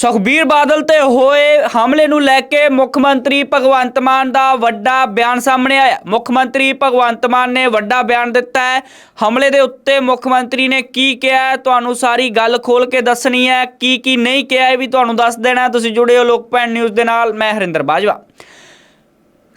ਸੁਖਬੀਰ ਬਾਦਲ ਤੇ ਹੋਏ ਹਮਲੇ ਨੂੰ ਲੈ ਕੇ ਮੁੱਖ ਮੰਤਰੀ ਭਗਵੰਤ ਮਾਨ ਦਾ ਵੱਡਾ ਬਿਆਨ ਸਾਹਮਣੇ ਆਇਆ। ਮੁੱਖ ਮੰਤਰੀ ਭਗਵੰਤ ਮਾਨ ਨੇ ਵੱਡਾ ਬਿਆਨ ਦਿੱਤਾ ਹੈ। ਹਮਲੇ ਦੇ ਉੱਤੇ ਮੁੱਖ ਮੰਤਰੀ ਨੇ ਕੀ ਕਿਹਾ ਤੁਹਾਨੂੰ ਸਾਰੀ ਗੱਲ ਖੋਲ ਕੇ ਦੱਸਣੀ ਹੈ। ਕੀ ਕੀ ਨਹੀਂ ਕਿਹਾ ਇਹ ਵੀ ਤੁਹਾਨੂੰ ਦੱਸ ਦੇਣਾ ਤੁਸੀਂ ਜੁੜੇ ਹੋ ਲੋਕਪੈਨ ਨਿਊਜ਼ ਦੇ ਨਾਲ, ਮੈਂ ਹਰਿੰਦਰ ਬਾਜਵਾ।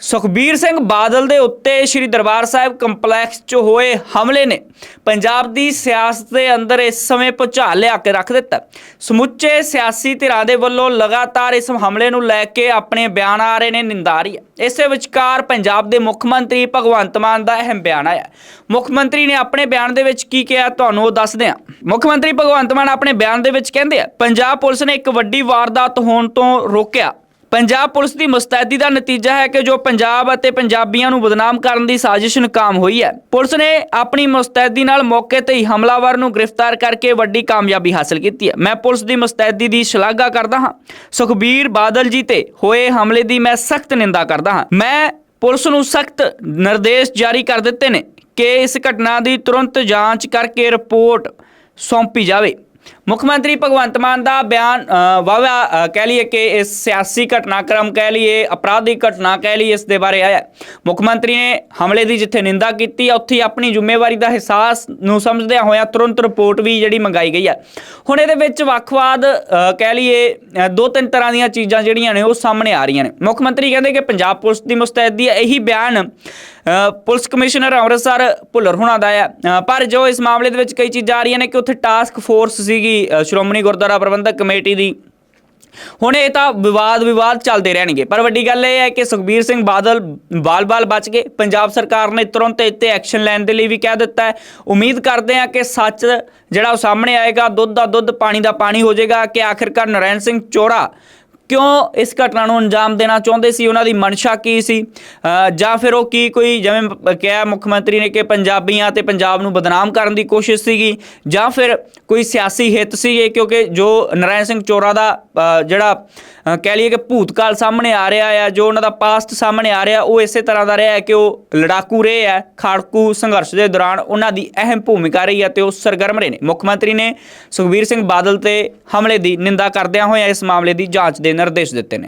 ਸੁਖਬੀਰ ਸਿੰਘ ਬਾਦਲ ਦੇ ਉੱਤੇ ਸ੍ਰੀ ਦਰਬਾਰ ਸਾਹਿਬ ਕੰਪਲੈਕਸ 'ਚ ਹੋਏ ਹਮਲੇ ਨੇ ਪੰਜਾਬ ਦੀ ਸਿਆਸਤ ਦੇ ਅੰਦਰ ਇਸ ਸਮੇਂ ਭੁਚਾਲ ਲਿਆ ਕੇ ਰੱਖ ਦਿੱਤਾ। ਸਮੁੱਚੇ ਸਿਆਸੀ ਧਿਰਾਂ ਦੇ ਵੱਲੋਂ ਲਗਾਤਾਰ ਇਸ ਹਮਲੇ ਨੂੰ ਲੈ ਕੇ ਆਪਣੇ ਬਿਆਨ ਆ ਰਹੇ ਨੇ ਨਿੰਦਾ ਰਹੀ ਹੈ ਇਸੇ ਵਿਚਕਾਰ ਪੰਜਾਬ ਦੇ ਮੁੱਖ ਮੰਤਰੀ ਭਗਵੰਤ ਮਾਨ ਦਾ ਅਹਿਮ ਬਿਆਨ ਆਇਆ। ਮੁੱਖ ਮੰਤਰੀ ਨੇ ਆਪਣੇ ਬਿਆਨ ਦੇ ਵਿੱਚ ਕੀ ਕਿਹਾ ਤੁਹਾਨੂੰ ਉਹ ਦੱਸਦੇ ਹਾਂ ਮੁੱਖ ਮੰਤਰੀ ਭਗਵੰਤ ਮਾਨ ਆਪਣੇ ਬਿਆਨ ਦੇ ਵਿੱਚ ਕਹਿੰਦੇ ਆ, ਪੰਜਾਬ ਪੁਲਿਸ ਨੇ ਇੱਕ ਵੱਡੀ ਵਾਰਦਾਤ ਹੋਣ ਤੋਂ ਰੋਕਿਆ। ਪੰਜਾਬ ਪੁਲਿਸ ਦੀ ਮੁਸਤੈਦੀ ਦਾ ਨਤੀਜਾ ਹੈ ਕਿ ਜੋ ਪੰਜਾਬ ਅਤੇ ਪੰਜਾਬੀਆਂ ਨੂੰ ਬਦਨਾਮ ਕਰਨ ਦੀ ਸਾਜ਼ਿਸ਼ ਨਾਕਾਮ ਹੋਈ ਹੈ। ਪੁਲਿਸ ਨੇ ਆਪਣੀ ਮੁਸਤੈਦੀ ਨਾਲ ਮੌਕੇ ਤੇ ਹੀ ਹਮਲਾਵਰ ਨੂੰ ਗ੍ਰਿਫਤਾਰ ਕਰਕੇ ਵੱਡੀ ਕਾਮਯਾਬੀ ਹਾਸਲ ਕੀਤੀ ਹੈ। ਮੈਂ ਪੁਲਿਸ ਦੀ ਮੁਸਤੈਦੀ ਦੀ ਸ਼ਲਾਘਾ ਕਰਦਾ ਹਾਂ। ਸੁਖਬੀਰ ਬਾਦਲ ਜੀ ਤੇ ਹੋਏ ਹਮਲੇ ਦੀ ਮੈਂ ਸਖਤ ਨਿੰਦਾ ਕਰਦਾ ਹਾਂ। ਮੈਂ ਪੁਲਿਸ ਨੂੰ ਸਖਤ ਨਿਰਦੇਸ਼ ਜਾਰੀ ਕਰ ਦਿੱਤੇ ਨੇ ਕਿ ਇਸ ਘਟਨਾ ਦੀ ਤੁਰੰਤ ਜਾਂਚ ਕਰਕੇ ਰਿਪੋਰਟ ਸੌਂਪੀ ਜਾਵੇ। ਮੁੱਖ ਮੰਤਰੀ ਭਗਵੰਤ ਮਾਨ ਦਾ ਬਿਆਨ ਅ, ਵਾਵਾ ਕਹਿ ਲਈਏ ਕਿ ਇਸ ਸਿਆਸੀ ਘਟਨਾਕ੍ਰਮ ਕਹਿ ਲਈਏ ਅਪਰਾਧਿਕ ਘਟਨਾ ਕਹਿ ਲਈਏ ਇਸ ਦੇ ਬਾਰੇ ਆਇਆ ਮੁੱਖ ਮੰਤਰੀ ਨੇ ਹਮਲੇ ਦੀ ਜਿੱਥੇ ਨਿੰਦਾ ਕੀਤੀ ਉੱਥੇ ਆਪਣੀ ਜ਼ਿੰਮੇਵਾਰੀ ਦਾ ਅਹਿਸਾਸ ਨੂੰ ਸਮਝਦਿਆਂ ਹੋਇਆਂ ਤੁਰੰਤ ਰਿਪੋਰਟ ਵੀ ਜਿਹੜੀ ਮੰਗਾਈ ਗਈ ਹੈ। ਹੁਣ ਇਹਦੇ ਵਿੱਚ ਵੱਖਵਾਦ ਕਹਿ ਲਈਏ ਦੋ ਤਿੰਨ ਤਰ੍ਹਾਂ ਦੀਆਂ ਚੀਜ਼ਾਂ ਜਿਹੜੀਆਂ ਨੇ ਉਹ ਸਾਹਮਣੇ ਆ ਰਹੀਆਂ ਨੇ। ਮੁੱਖ ਮੰਤਰੀ ਕਹਿੰਦੇ ਕਿ ਪੰਜਾਬ ਪੁਲਿਸ ਦੀ ਮੁਸਤੈਦੀ ਹੈ ਇਹੀ ਬਿਆਨ ਪੁਲਿਸ ਕਮਿਸ਼ਨਰ ਅੰਮ੍ਰਿਤਸਰ ਭੁੱਲਰ ਹੁਣਾਂ ਦਾ ਹੈ। ਪਰ ਜੋ ਇਸ ਮਾਮਲੇ ਦੇ ਵਿੱਚ ਕਈ ਚੀਜ਼ਾਂ ਆ ਰਹੀਆਂ ਨੇ ਕਿ ਉੱਥੇ ਟਾਸਕ ਫੋਰਸ ਸੀਗੀ ਸ਼੍ਰੋਮਣੀ ਗੁਰਦੁਆਰਾ ਪ੍ਰਬੰਧਕ ਕਮੇਟੀ ਦੀ। ਹੁਣ ਇਹ ਤਾਂ ਵਿਵਾਦ ਵਿਵਾਦ ਚੱਲਦੇ ਰਹਿਣਗੇ। ਪਰ ਵੱਡੀ ਗੱਲ ਇਹ ਹੈ ਕਿ ਸੁਖਬੀਰ ਸਿੰਘ ਬਾਦਲ ਬਾਲ-ਬਾਲ ਬਚ ਗਏ। ਪੰਜਾਬ ਸਰਕਾਰ ਨੇ ਤੁਰੰਤ ਇੱਥੇ ਐਕਸ਼ਨ ਲੈਣ ਦੇ ਲਈ ਵੀ ਕਹਿ ਦਿੱਤਾ ਹੈ। ਉਮੀਦ ਕਰਦੇ ਹਾਂ ਕਿ ਸੱਚ ਜਿਹੜਾ ਉਹ ਸਾਹਮਣੇ ਆਏਗਾ, ਦੁੱਧ ਦਾ ਦੁੱਧ, ਪਾਣੀ ਦਾ ਪਾਣੀ ਹੋ ਜਾਏਗਾ ਕਿ ਆਖਿਰਕਾਰ ਨਰੈਣ ਸਿੰਘ ਚੋਰਾ ਕਿਉਂ ਇਸ ਘਟਨਾ ਨੂੰ ਅੰਜਾਮ ਦੇਣਾ ਚਾਹੁੰਦੇ ਸੀ? ਉਹਨਾਂ ਦੀ ਮਨਸ਼ਾ ਕੀ ਸੀ? ਜਾਂ ਫਿਰ ਉਹ ਕੀ ਕੋਈ ਜਿਵੇਂ ਕਿਹਾ ਮੁੱਖ ਮੰਤਰੀ ਨੇ ਕਿ ਪੰਜਾਬੀਆਂ ਤੇ ਪੰਜਾਬ ਨੂੰ ਬਦਨਾਮ ਕਰਨ ਦੀ ਕੋਸ਼ਿਸ਼ ਸੀਗੀ, ਜਾਂ ਫਿਰ ਕੋਈ ਸਿਆਸੀ ਹਿੱਤ ਸੀਗੇ? ਕਿਉਂਕਿ ਜੋ ਨਰਾਇਣ ਸਿੰਘ ਚੋਰਾ ਦਾ ਜਿਹੜਾ ਕਹਿ ਲਈਏ ਕਿ ਭੂਤਕਾਲ ਸਾਹਮਣੇ ਆ ਰਿਹਾ ਹੈ ਜੋ ਉਹਨਾਂ ਦਾ ਪਾਸਟ ਸਾਹਮਣੇ ਆ ਰਿਹਾ, ਉਹ ਇਸੇ ਤਰ੍ਹਾਂ ਦਾ ਰਿਹਾ ਹੈ ਕਿ ਉਹ ਲੜਾਕੂ ਰਹੇ ਹੈ, ਖਾੜਕੂ ਸੰਘਰਸ਼ ਦੇ ਦੌਰਾਨ ਉਹਨਾਂ ਦੀ ਅਹਿਮ ਭੂਮਿਕਾ ਰਹੀ ਹੈ ਤੇ ਉਹ ਸਰਗਰਮ ਰਹੇ ਨੇ। ਮੁੱਖ ਮੰਤਰੀ ਨੇ ਸੁਖਬੀਰ ਸਿੰਘ ਬਾਦਲ ਤੇ ਹਮਲੇ ਦੀ ਨਿੰਦਾ ਕਰਦਿਆਂ ਹੋਇਆਂ ਇਸ ਮਾਮਲੇ ਦੀ ਜਾਂਚ ਦੇ ਨਿਰਦੇਸ਼ ਦਿੱਤੇ ਨੇ।